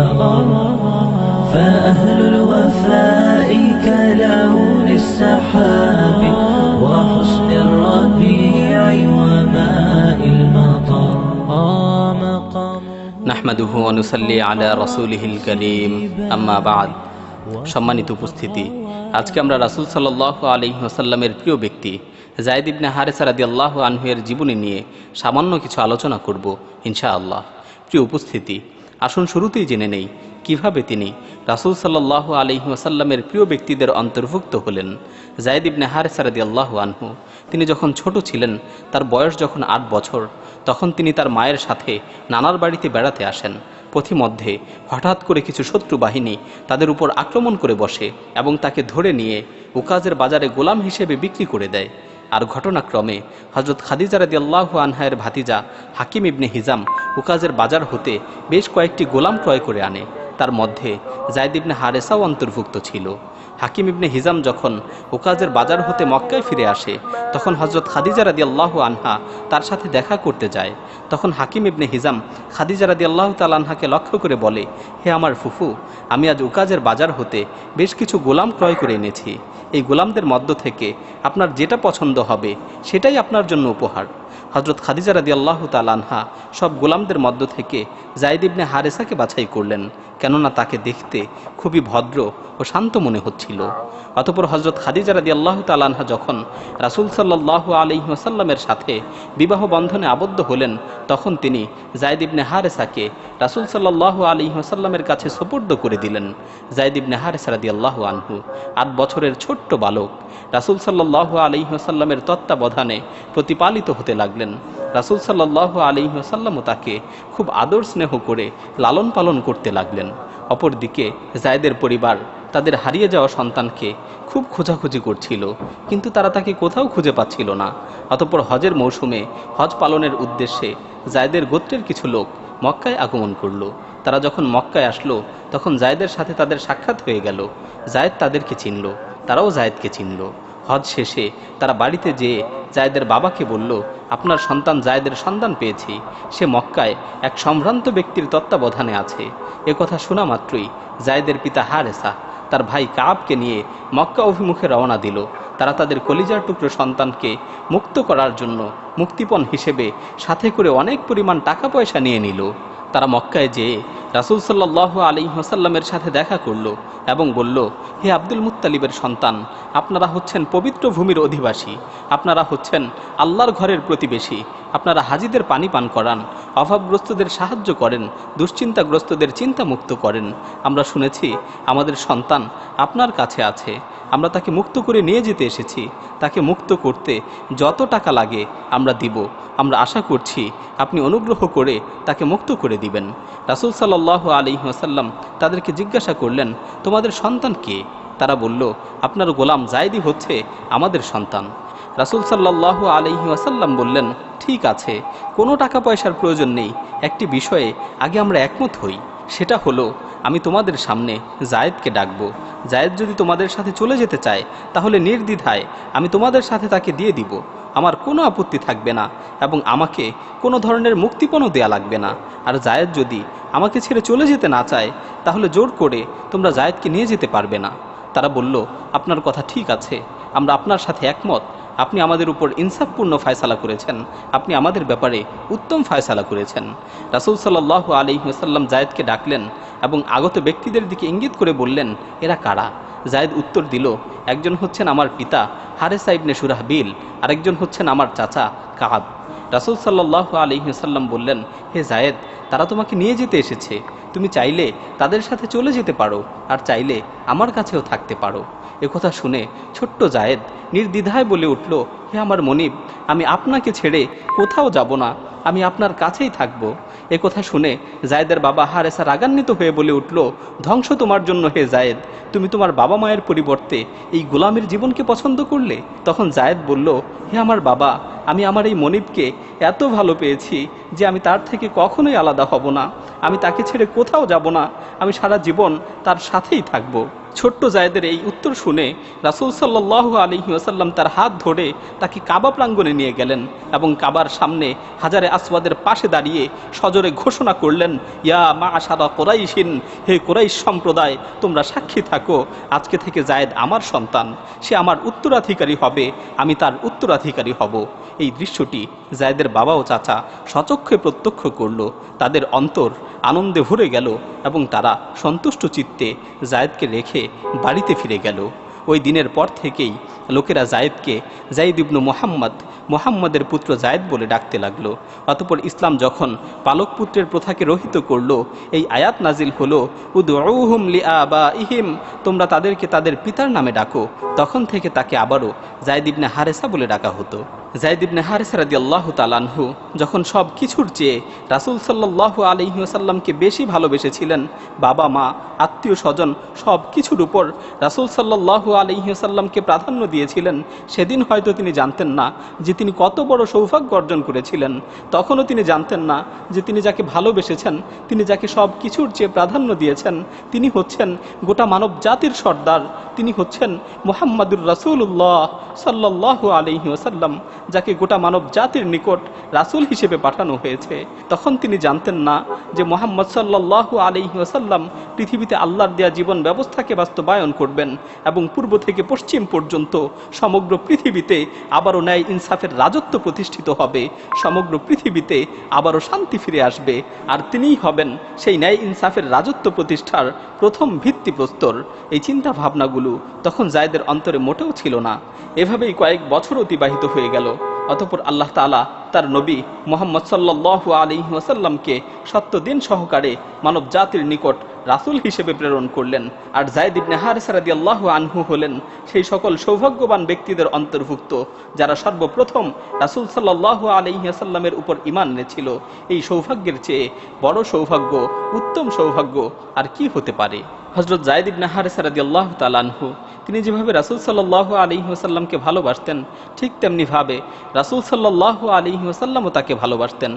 الأغر فأهل الوفاء كلون السحاب وحسن الربيع وماء المطر آه مقام নাহমাদুহু অনুসাল্লি আলা রসুলহিল করিম আম্মা বাদ সম্মানিত উপস্থিতি আজকে আমরা রাসূল সাল্লাল্লাহু আলাইহি ওয়াসাল্লামের প্রিয় ব্যক্তি জায়দ ইবনে হারেসা রাদিয়াল্লাহু আনহুয়ের জীবনী নিয়ে সামান্য কিছু আলোচনা করব ইনশাআল্লাহ প্রিয় উপস্থিতি আসুন শুরুতেই জেনে নেই, কীভাবে তিনি রাসূল সাল্লাল্লাহু আলাইহি ওয়াসাল্লামের প্রিয় ব্যক্তিদের অন্তর্ভুক্ত হলেন। জায়দ ইবনে হারেসা রাদিয়াল্লাহু আনহু, তিনি যখন ছোট ছিলেন, তার বয়স যখন আট বছর, তখন তিনি তার মায়ের সাথে নানার বাড়িতে বেড়াতে আসেন। পথিমধ্যে হঠাৎ করে কিছু শত্রু বাহিনী তাদের উপর আক্রমণ করে বসে এবং তাকে ধরে নিয়ে উকাজের বাজারে গোলাম হিসেবে বিক্রি করে দেয়। আর ঘটনাক্রমে হজরত খাদিজা রাদি আল্লাহ আনহায়ের ভাতিজা হাকিম ইবনে হিজাম উকাজের বাজার হতে বেশ কয়েকটি গোলাম ক্রয় করে আনে। তার মধ্যে জায়দ ইবনে হারেসাও অন্তর্ভুক্ত ছিল। হাকিম ইবনে হিজাম যখন উকাজের বাজার হতে মক্কায় ফিরে আসে, তখন হজরত খাদিজা রাদি আল্লাহ আনহা তার সাথে দেখা করতে যায়। তখন হাকিম ইবনে হিজাম খাদিজা রাদি আল্লাহ তালানহাকে লক্ষ্য করে বলে, হে আমার ফুফু, আমি আজ উকাজের বাজার হতে বেশ কিছু গোলাম ক্রয় করে এনেছি। এই গোলামদের মধ্য থেকে আপনার যেটা পছন্দ হবে, সেটাই আপনার জন্য উপহার। হজরত খাদিজা রাদি আল্লাহ তালানহা সব গোলামদের মধ্য থেকে জাইদ ইবনে হারেসাকে বাছাই করলেন, কেননা তাকে দেখতে খুবই ভদ্র ও শান্ত মনে হচ্ছিল। অতপর হজরত খাদিজা রাদি আল্লাহ তালানহা যখন রাসুল সাল্লাহ আলহি ওসাল্লামের সাথে বিবাহ বন্ধনে আবদ্ধ হলেন, তখন তিনি জায়দ ইবনে হারেসাকে রাসুল সাল্লাহ আলহি ওসাল্লামের কাছে সোপর্দ করে দিলেন। জায়দ ইবনে হারেসা রাদি আল্লাহ আনহু আট বছরের ছোট্ট বালক রাসুল সাল্লাহ আলহি ওসাল্লামের তত্ত্বাবধানে প্রতিপালিত হতে লাগলেন। রাসুল সাল্লাহ আলহি ওসাল্লামও তাকে খুব আদর স্নেহ করে লালন পালন করতে লাগলেন। অপরদিকে জায়দের পরিবার তাদের হারিয়ে যাওয়া সন্তানকে খুব খোঁজাখুঁজি করছিল, কিন্তু তারা তাকে কোথাও খুঁজে পাচ্ছিল না। অতপর হজের মৌসুমে হজ পালনের উদ্দেশ্যে জায়দের গোত্রের কিছু লোক মক্কায় আগমন করল। তারা যখন মক্কায় আসলো, তখন জায়দের সাথে তাদের সাক্ষাৎ হয়ে গেল। জায়দ তাদেরকে চিনল, তারাও জায়দকে চিনল। হজ শেষে তারা বাড়িতে যেয়ে জায়দের বাবাকে বলল, আপনার সন্তান জায়দের সন্তান পেয়েছি। সে মক্কায় এক সম্ভ্রান্ত ব্যক্তির তত্ত্বাবধানে আছে। এ কথা শোনা মাত্রই জায়দের পিতা হারেসা তার ভাই কাবকে নিয়ে মক্কা অভিমুখে রওনা দিল। তারা তাদের কলিজার টুকরো সন্তানকে মুক্ত করার জন্য মুক্তিপণ হিসেবে সাথে করে অনেক পরিমাণ টাকা পয়সা নিয়ে নিল। তারা মক্কায় যেয়ে রাসুল সাল্লাহ আলী হাসাল্লামের সাথে দেখা করল এবং বলল, হে আব্দুল মুত্তালিবের সন্তান, আপনারা হচ্ছেন পবিত্র ভূমির অধিবাসী। আপনারা হচ্ছেন আল্লাহর ঘরের প্রতিবেশী। আপনারা হাজিদের পানি পান করান, অভাবগ্রস্তদের সাহায্য করেন, দুশ্চিন্তাগ্রস্তদের চিন্তামুক্ত করেন। আমরা শুনেছি, আমাদের সন্তান আপনার কাছে আছে, আমরা তাকে মুক্ত করে নিয়ে যেতে এসেছি, তাকে মুক্ত করতে যত টাকা লাগে আমরা দিব। আমরা আশা করছি, আপনি অনুগ্রহ করে তাকে মুক্ত করে দিবেন। রাসুল সাল্লাহ আলী ওসাল্লাম তাদেরকে জিজ্ঞাসা করলেন, তোমাদের সন্তান কে? তারা বলল, আপনার গোলাম জায়দি হচ্ছে আমাদের সন্তান। রাসুল সাল্লাহ আলহি ওয়াসাল্লাম বললেন, ঠিক আছে, কোনো টাকা পয়সার প্রয়োজন নেই। একটি বিষয়ে আগে আমরা একমত হই। সেটা হলো, আমি তোমাদের সামনে জায়েদকে ডাকবো। জায়েদ যদি তোমাদের সাথে চলে যেতে চায়, তাহলে নির্দ্বিধায় আমি তোমাদের সাথে তাকে দিয়ে দিব। আমার কোনো আপত্তি থাকবে না এবং আমাকে কোনো ধরনের মুক্তিপণও দেয়া লাগবে না। আর জায়েদ যদি আমাকে ছেড়ে চলে যেতে না চায়, তাহলে জোর করে তোমরা জায়েদকে নিয়ে যেতে পারবে না। তারা বলল, আপনার কথা ঠিক আছে। আমরা আপনার সাথে একমত। আপনি আমাদের উপর ইনসাফপূর্ণ ফায়সালা করেছেন। আপনি আমাদের ব্যাপারে উত্তম ফায়সালা করেছেন। রাসুল সাল্লাহ আলিহাসাল্লাম জায়েদকে ডাকলেন এবং আগত ব্যক্তিদের দিকে ইঙ্গিত করে বললেন, এরা কারা? জায়েদ উত্তর দিল, একজন হচ্ছেন আমার পিতা হারে হারেসা ইবনে সুরাহবিল, আরেকজন হচ্ছেন আমার চাচা কাব। রাসুল সাল্লাহ আলিহাসাল্লাম বললেন, হে জায়েদ, তারা তোমাকে নিয়ে যেতে এসেছে। তুমি চাইলে তাদের সাথে চলে যেতে পারো আর চাইলে আমার কাছেও থাকতে পারো। একথা শুনে ছোট্ট জায়েদ নির্দ্বিধায় বলে উঠল হে আমার মনিব, আমি আপনাকে ছেড়ে কোথাও যাব না, আমি আপনার কাছেই থাকব। এ কথা শুনে জায়েদের বাবা হারেসা রাগান্বিত হয়ে বলে উঠল, ধ্বংস তোমার জন্য হে জায়েদ, তুমি তোমার বাবা মায়ের পরিবর্তে এই গোলামের জীবনকে পছন্দ করলে? তখন জায়েদ বলল, হে আমার বাবা, আমি আমার এই মনিবকে এত ভালো পেয়েছি যে আমি তার থেকে কখনোই আলাদা হব না, আমি তাকে ছেড়ে কোথাও যাব না, আমি সারা জীবন তার সাথেই থাকব। ছোট্ট জায়েদের এই উত্তর শুনে রাসুল সাল্লাহ আলী আসাল্লাম তার হাত ধরে তাকে কাবা প্রাঙ্গণে নিয়ে গেলেন এবং কাবার সামনে হাজারে আসওয়াদের পাশে দাঁড়িয়ে সজরে ঘোষণা করলেন, ইয়া মা আশারা কোরাইশিন, হে কোরাইশ সম্প্রদায়, তোমরা সাক্ষী থাকো, আজকে থেকে জায়েদ আমার সন্তান, সে আমার উত্তরাধিকারী হবে, আমি তার উত্তরাধিকারী হব। এই দৃশ্যটি জায়েদের বাবা ও চাচা সচক্ষে প্রত্যক্ষ করল। তাদের অন্তর আনন্দে ভরে গেল এবং তারা সন্তুষ্ট চিত্তে জায়েদকে রেখে বাড়িতে ফিরে গেল। ওই দিনের পর থেকেই লোকেরা জায়েদকে জাইদ ইবনু মোহাম্মদ, মোহাম্মদের পুত্র জায়েদ বলে ডাকতে লাগল। অতপর ইসলাম যখন পালক পুত্রের প্রথাকে রহিত করল, এই আয়াত নাজিল হল হলো উদউহুম লিআবা ইহিম তোমরা তাদেরকে তাদের পিতার নামে ডাকো। তখন থেকে তাকে আবারও জায়দ ইবনে হারেসা বলে ডাকা হতো। জায়দ ইবনে হারেসা রাদি আল্লাহ তালানহু যখন সব কিছুর চেয়ে রাসুল সাল্লাহ আলহিহাসাল্লামকে বেশি ভালোবেসেছিলেন, বাবা, মা, আত্মীয় স্বজন সব কিছুর উপর রাসুল সাল্লাহ আলহিহাসাল্লামকে প্রাধান্য দিয়েছিলেন, সেদিন হয়তো তিনি জানতেন না যে তিনি কত বড় সৌভাগ্য অর্জন করেছিলেন। তখনও তিনি জানতেন না যে তিনি যাকে ভালোবেসেছেন, তিনি যাকে সব কিছুর চেয়ে প্রাধান্য দিয়েছেন, তিনি হচ্ছেন গোটা মানব জাতির সর্দার, তিনি হচ্ছেন মোহাম্মদুর রাসুল্লাহ সাল্লাহ আলহি ওসাল্লাম যাকে গোটা মানব জাতির নিকট রাসুল হিসেবে পাঠানো হয়েছে। তখন তিনি জানতেন না যে মোহাম্মদ সাল্লাহ আলহি ওসাল্লাম পৃথিবীতে আল্লাহর দেয়া জীবন ব্যবস্থাকে বাস্তবায়ন করবেন এবং পূর্ব থেকে পশ্চিম পর্যন্ত সমগ্র পৃথিবীতে আবারও ন্যায় ইনসাফের রাজত্ব প্রতিষ্ঠিত হবে, সমগ্র পৃথিবীতে আবারও শান্তি ফিরে আসবে, আর তিনিই হবেন সেই ন্যায় ইনসাফের রাজত্ব প্রতিষ্ঠার প্রথম ভিত্তিপ্রস্তর। এই চিন্তা ভাবনাগুলো তখন জায়দের অন্তরে মোটেও ছিল না। এভাবেই কয়েক বছর অতিবাহিত হয়ে গেল। অতপর আল্লাহ তালা তার নবী মোহাম্মদ সাল্লাহ আলী ওয়াসাল্লামকে সত্য দিন সহকারে মানব জাতির নিকট রাসুল হিসেবে প্রেরণ করলেন। আর জায়দ ইবনে হারেসারাদি আল্লাহ আনহু হলেন সেই সকল সৌভাগ্যবান ব্যক্তিদের অন্তর্ভুক্ত, যারা সর্বপ্রথম রাসুল সাল্লাহ আলহিহাসাল্লামের উপর ইমান এনেছিল। এই সৌভাগ্যের চেয়ে বড় সৌভাগ্য, উত্তম সৌভাগ্য আর কি হতে পারে? হজরত জায়দ ইবনে হারেসারাদি আল্লাহ তালানহু তিনি যেভাবে রাসুল সাল্লাহ আলী ওসাল্লামকে ভালোবাসতেন, ঠিক তেমনিভাবে রাসুল সাল্লাহ আলী ওসাল্লামও তাকে ভালোবাসতেন।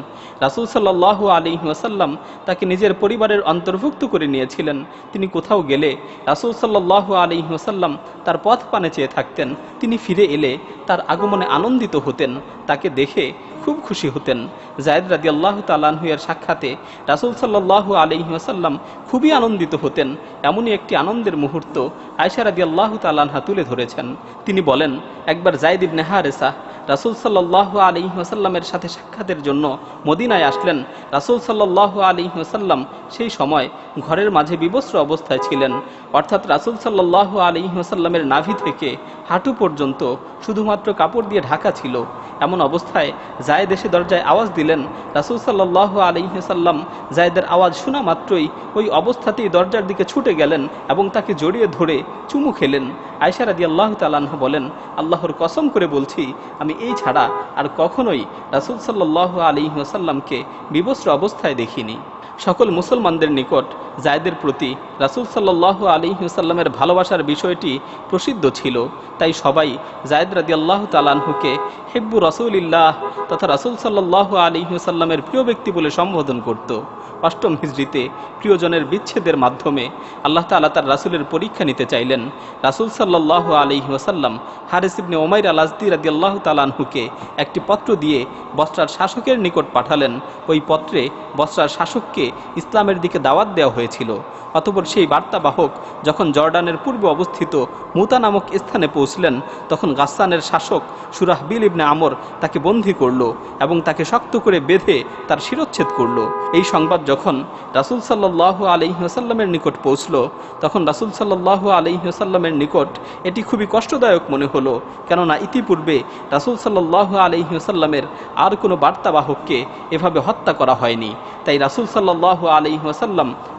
রাসুল সাল্লাহ আলী ওসাল্লাম তাকে নিজের পরিবারের অন্তর্ভুক্ত করে নিয়েছিলেন। তিনি কোথাও গেলে রাসুল সাল্লাহ আলী ওসাল্লাম তার পথ পানে চেয়ে থাকতেন। তিনি ফিরে এলে তার আগমনে আনন্দিত হতেন। তাকে দেখে খুব খুশি হতেন। জায়দ রাদি আল্লাহ তালাহুয়ের সাক্ষাতে রাসুল সাল্লাহ আলহি আসাল্লাম খুবই আনন্দিত হতেন। এমনই একটি আনন্দের মুহূর্ত আয়সা রাদি আল্লাহ তালানহা তুলে ধরেছেন। তিনি বলেন, একবার জায়দ ইবনে হারেসা রাসুল সাল্লাহ আলী ওসাল্লামের সাথে সাক্ষাতের জন্য মদিনায় আসলেন। রাসুল সাল্লাহ আলী ওসাল্লাম সেই সময় ঘরের মাঝে বিবস্ত্র অবস্থায় ছিলেন। অর্থাৎ রাসুল সাল্লাহ আলী ওসাল্লামের নাভি থেকে হাঁটু পর্যন্ত শুধুমাত্র কাপড় দিয়ে ঢাকা ছিল। এমন অবস্থায় জায়েদ এসে দরজায় আওয়াজ দিলেন, রাসুল সাল্লাহ আলিহাসাল্লাম জায়দের আওয়াজ শোনা মাত্রই ওই অবস্থাতেই দরজার দিকে ছুটে গেলেন এবং তাকে জড়িয়ে ধরে চুমু খেলেন। আয়সা রাদি আল্লাহ তালাহ বলেন, আল্লাহর কসম করে বলছি, আমি এই ছাড়া আর কখনোই রাসুল সাল্লাহ আলিহাসাল্লামকে বিবস্ত্র অবস্থায় দেখিনি। সকল মুসলমানদের নিকট জায়দের প্রতি রাসুল সাল্লাহ আলী সাল্লামের ভালোবাসার বিষয়টি প্রসিদ্ধ ছিল। তাই সবাই জায়দ রাদি আল্লাহ তালানহুকে হেব্বু রসুলিল্লাহ তথা রাসুল সাল্লাহ আলী সাল্লামের প্রিয় ব্যক্তি বলে সম্বোধন করত। অষ্টম হিজড়িতে প্রিয়জনের বিচ্ছেদের মাধ্যমে আল্লাহ তালা তার রাসুলের পরীক্ষা নিতে চাইলেন। রাসুল সাল্লাহ আলী ওসাল্লাম হারিস ইবনে ওমাইর আল আজদি রাদি আল্লাহ তালানহুকে একটি পত্র দিয়ে বস্ত্রার শাসকের নিকট পাঠালেন। ওই পত্রে বস্ত্রার শাসককে ইসলামের দিকে দাওয়াত দেওয়া হয়েছিল। অতপর সেই বার্তাবাহক যখন জর্ডানের পূর্বে অবস্থিত মুতা নামক স্থানে পৌঁছলেন, তখন গাস্সানের শাসক সুরাহবিল ইবনে আমর তাকে বন্দী করল এবং তাকে শক্ত করে বেঁধে তার শিরচ্ছেদ করল। এই সংবাদ যখন রাসুল সাল্লাহ আলহিহাসাল্লামের নিকট পৌঁছল, তখন রাসুল সাল্লাহ আলহিহাসাল্লামের নিকট এটি খুবই কষ্টদায়ক মনে হলো, কেননা ইতিপূর্বে রাসুল সাল্লাহ আলহিহাসাল্লামের আর কোনো বার্তাবাহককে এভাবে হত্যা করা হয়নি। তাই রাসুল সাল্লাহ আলী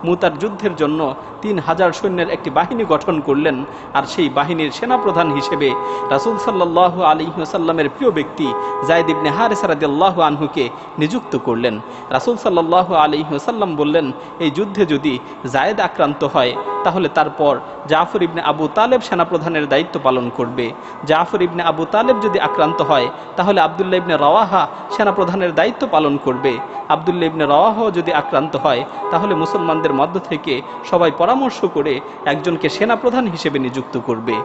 মুতার যুদ্ধের জন্য তিন হাজার সৈন্যের একটি বাহিনী গঠন করলেন। আর সেই বাহিনীর সেনাপ্রধান হিসেবে রাসুল সাল্লাহ আলী প্রিয় ব্যক্তি আনহুকে নিযুক্ত করলেন। রাসুল সাল্লাহ আলী ওয়াসাল্লাম বললেন, এই যুদ্ধে যদি জায়েদ আক্রান্ত হয়, তাহলে তারপর জাফর ইবনে আবু তালেব সেনাপ্রধানের দায়িত্ব পালন করবে। জাফর ইবনে আবু তালেব যদি আক্রান্ত হয়, তাহলে আবদুল্লাহ ইবনে রওয়াহা সেনাপ্রধানের দায়িত্ব পালন করবে। আবদুল্লাহ ইবনে রওয়াহাও যদি আক্রান্ত হয়, তাহলে মুসলমানদের মধ্য থেকে সবাই পরামর্শ করে একজনকে সেনাপ্রধান হিসেবে নিযুক্ত করবে।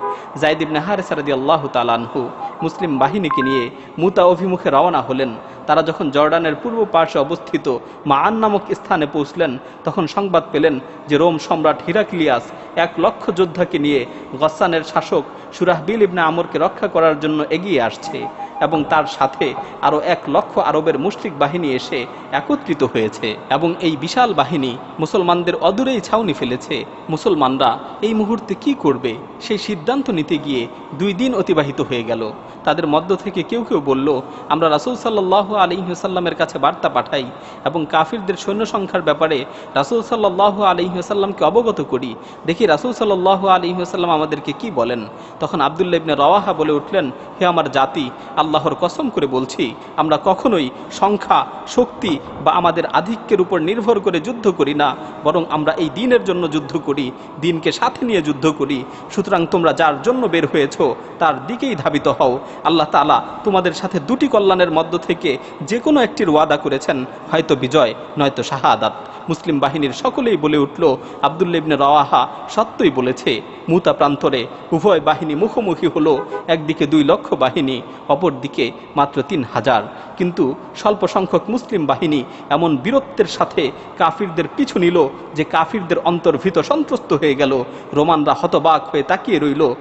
জায়দিব নাহার সারদি আল্লাহ তালানহু মুসলিম বাহিনীকে নিয়ে মুতা অভিমুখে রওনা হলেন। তারা যখন জর্ডানের পূর্ব পার্শ্বে অবস্থিত মাআন নামক স্থানে পৌঁছলেন, তখন সংবাদ পেলেন যে রোম সম্রাট হিরাক্লিয়াস এক লক্ষ যোদ্ধাকে নিয়ে গসানের শাসক সুরাহবিল ইবনে আমরকে রক্ষা করার জন্য এগিয়ে আসছে এবং তার সাথে আরও এক লক্ষ আরবের মুশরিক বাহিনী এসে একত্রিত হয়েছে এবং এই বিশাল বাহিনী মুসলমানদের অদূরেই ছাউনি ফেলেছে। মুসলমানরা এই মুহূর্তে কি করবে? সেই সিদ্ধান্ত নিতে গিয়ে দুই দিন অতিবাহিত হয়ে গেল। তাদের মধ্য থেকে কেউ কেউ বলল, আমরা রাসুল সাল্লাহ আলিহাসাল্লামের কাছে বার্তা পাঠাই এবং কাফিরদের সৈন্য সংখ্যার ব্যাপারে রাসুল সাল্লাহ আলিহাসাল্লামকে অবগত করি। দেখি রাসুল সাল্লাহ আলিহাসাল্লাম আমাদেরকে কি বলেন? তখন আবদুল্লা ইবনে রওয়াহা বলে উঠলেন, হে আমার জাতি, আল্লাহর কসম করে বলছি, আমরা কখনোই সংখ্যা, শক্তি বা আমাদের আধিক্যের উপর নির্ভর করে যুদ্ধ করি না, বরং আমরা এই দিনের জন্য যুদ্ধ করি, দিনকে সাথে নিয়ে যুদ্ধ করি। সুতরাং তোমরা যার জন্য বের হয়েছ, তার দিকেই ধাবিত হও। আল্লাহ তালা তোমাদের সাথে দুটি কল্যাণের মধ্য থেকে যে কোনো একটির ওয়াদা করেছেন, হয়তো বিজয়, নয়তো শাহাদাত। মুসলিম বাহিনীর সকলেই বলে উঠল, আবদুল্লা ইবনে রওয়াহা সত্যই বলেছে, মুতা প্রান্তরে উভয় বাহিনী মুখোমুখি হলো, একদিকে দুই লক্ষ বাহিনী অপরদিকে মাত্র তিন হাজার। কিন্তু স্বল্প সংখ্যক মুসলিম বাহিনী এমন বীরত্বের সাথে কাফিরদের পিছু নিল, যে কাফিরদের অন্তর্ভীত সন্ত্রস্ত হয়ে গেল। রোমানরা হতবাক হয়ে তাকিয়ে রইল।